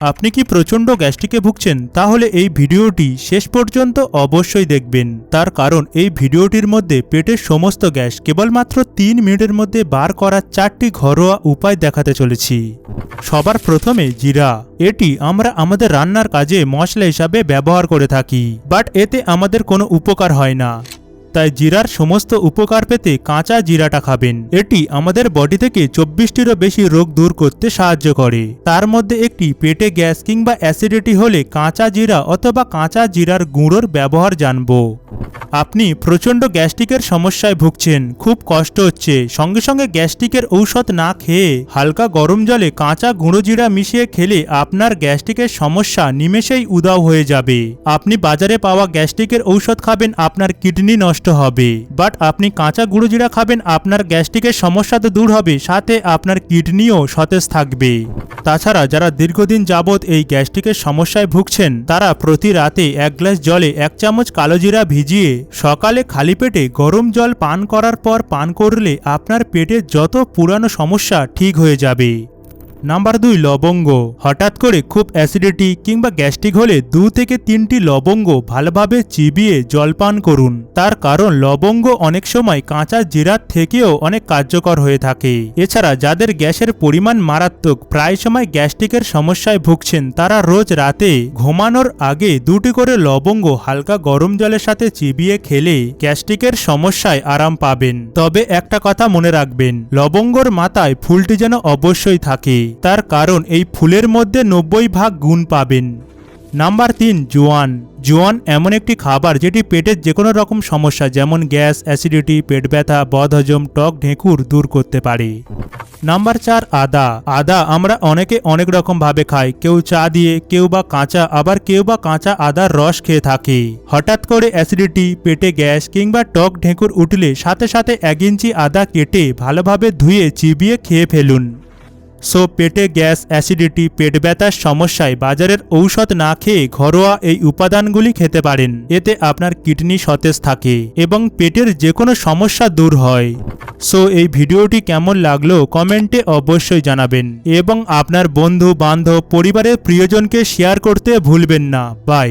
আপনি কি প্রচণ্ড গ্যাস্ট্রিকে ভুগছেন? তাহলে এই ভিডিওটি শেষ পর্যন্ত অবশ্যই দেখবেন। তার কারণ, এই ভিডিওটির মধ্যে পেটের সমস্ত গ্যাস কেবলমাত্র তিন মিনিটের মধ্যে বার করার চারটি ঘরোয়া উপায় দেখাতে চলেছি। সবার প্রথমে জিরা। এটি আমরা আমাদের রান্নার কাজে মশলা হিসাবে ব্যবহার করে থাকি, বাট এতে আমাদের কোনো উপকার হয় না। তাই জিরার সমস্ত উপকার পেতে কাঁচা জিরাটা খাবেন। এটি আমাদের বডি থেকে চব্বিশটিরও বেশি রোগ দূর করতে সাহায্য করে। তার মধ্যে একটি পেটে গ্যাস কিংবা অ্যাসিডিটি হলে কাঁচা জিরা অথবা কাঁচা জিরার গুঁড়োর ব্যবহার জানব। আপনি প্রচণ্ড গ্যাস্ট্রিকের সমস্যায় ভুগছেন, খুব কষ্ট হচ্ছে। সঙ্গে সঙ্গে গ্যাস্ট্রিকের ঔষধ না খেয়ে হালকা গরম জলে কাঁচা গুঁড়ো জিরা মিশিয়ে খেলে আপনার গ্যাস্ট্রিকের সমস্যা নিমেষেই উদাও হয়ে যাবে। আপনি বাজারে পাওয়া গ্যাস্ট্রিকের ঔষধ খাবেন, আপনার কিডনি নষ্ট হবে। বাট আপনি কাঁচা গুঁড়ো জিরা খাবেন, আপনার গ্যাস্ট্রিকের সমস্যা তো দূর হবে, সাথে আপনার কিডনিও সতেজ থাকবে। তাছাড়া যারা দীর্ঘদিন যাবৎ এই গ্যাস্ট্রিকের সমস্যায় ভুগছেন, তারা প্রতি রাতে এক গ্লাস জলে এক চামচ কালো জিরা ভিজিয়ে সকালে খালি পেটে গরম জল পান করার পর পান করলে আপনার পেটের যত পুরানো সমস্যা ঠিক হয়ে যাবে। নাম্বার দুই, লবঙ্গ। হঠাৎ করে খুব অ্যাসিডিটি কিংবা গ্যাস্ট্রিক হলে দু থেকে তিনটি লবঙ্গ ভালোভাবে চিবিয়ে জল পান করুন। তার কারণ, লবঙ্গ অনেক সময় কাঁচা জিরার থেকেও অনেক কার্যকর হয়ে থাকে। এছাড়া যাদের গ্যাসের পরিমাণ মারাত্মক, প্রায় সময় গ্যাস্ট্রিকের সমস্যায় ভুগছেন, তারা রোজ রাতে ঘুমানোর আগে দুটি করে লবঙ্গ হালকা গরম জলের সাথে চিবিয়ে খেলে গ্যাস্ট্রিকের সমস্যায় আরাম পাবেন। তবে একটা কথা মনে রাখবেন, লবঙ্গর মাথায় ফুলটি যেন অবশ্যই থাকে। তার কারণ এই ফুলের মধ্যে নব্বই ভাগ গুণ পাবেন। নাম্বার তিন, জোয়ান। জোয়ান এমন একটি খাবার যেটি পেটের যে কোনো রকম সমস্যা, যেমন গ্যাস, অ্যাসিডিটি, পেট ব্যথা, বদহজম, টক, ঢেঁকুর দূর করতে পারে। নাম্বার চার, আদা। আদা আমরা অনেকে অনেক রকম ভাবে খাই। কেউ চা দিয়ে, কেউ বা কাঁচা, আবার কেউ বা কাঁচা আদার রস খেয়ে থাকে। হঠাৎ করে অ্যাসিডিটি, পেটে গ্যাস কিংবা টক, ঢেঁকুর উঠলে সাথে সাথে এক ইঞ্চি আদা কেটে ভালোভাবে ধুয়ে চিবিয়ে খেয়ে ফেলুন। সো পেটে গ্যাস, অ্যাসিডিটি, পেট ব্যথার সমস্যায় বাজারের ঔষধ না খেয়ে ঘরোয়া এই উপাদানগুলি খেতে পারেন। এতে আপনার কিডনি সতেজ থাকে এবং পেটের যে কোনো সমস্যা দূর হয়। সো এই ভিডিওটি কেমন লাগল কমেন্টে অবশ্যই জানাবেন এবং আপনার বন্ধু, বান্ধব, পরিবারের প্রিয়জনকে শেয়ার করতে ভুলবেন না। বাই।